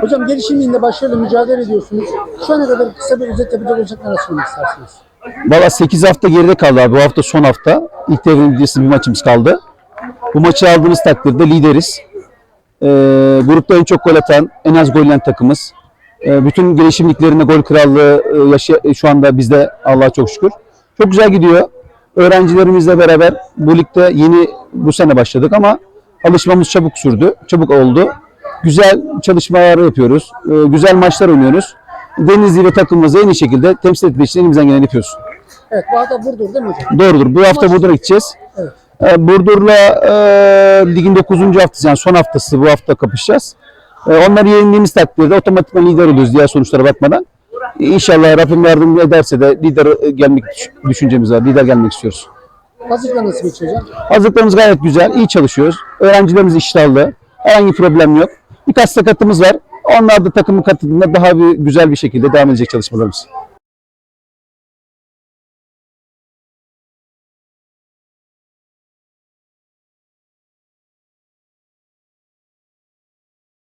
Hocam gelişimliğinde başarılı mücadele ediyorsunuz. Şu ana kadar kısa bir özet yapacak neler söylemek istersiniz? Valla 8 hafta geride kaldı abi. Bu hafta son hafta. İlk devrenin bir maçımız kaldı. Bu maçı aldığımız takdirde lideriz. Ee, grupta en çok gol atan, en az gol yiyen takımız. Ee, bütün gelişimliklerinde gol krallığı e, yaşa- e, şu anda bizde Allah'a çok şükür. Çok güzel gidiyor. Öğrencilerimizle beraber bu ligde yeni bu sene başladık ama alışmamız çabuk sürdü. Çabuk oldu. Güzel çalışmalar yapıyoruz. Ee, güzel maçlar oynuyoruz. Denizli ve takımımızı en iyi şekilde temsil etmek için elimizden geleni yapıyoruz. Evet bu hafta Burdur değil mi hocam? Doğrudur. Bu hafta Burdur'a gideceğiz. Evet. Ee, Burdur'la e, ligin 9. haftası yani son haftası bu hafta kapışacağız. E, onları yenildiğimiz takdirde otomatikman lider oluyoruz diğer sonuçlara bakmadan. E, İnşallah Rabbim yardım ederse de lider e, gelmek düş- düşüncemiz var. Lider gelmek istiyoruz. Hazırlıklar nasıl geçiyor hocam? Hazırlıklarımız gayet güzel. iyi çalışıyoruz. Öğrencilerimiz iştahlı. Herhangi problem yok. Birkaç sakatımız var. Onlar da takımın katıldığında daha bir güzel bir şekilde devam edecek çalışmalarımız.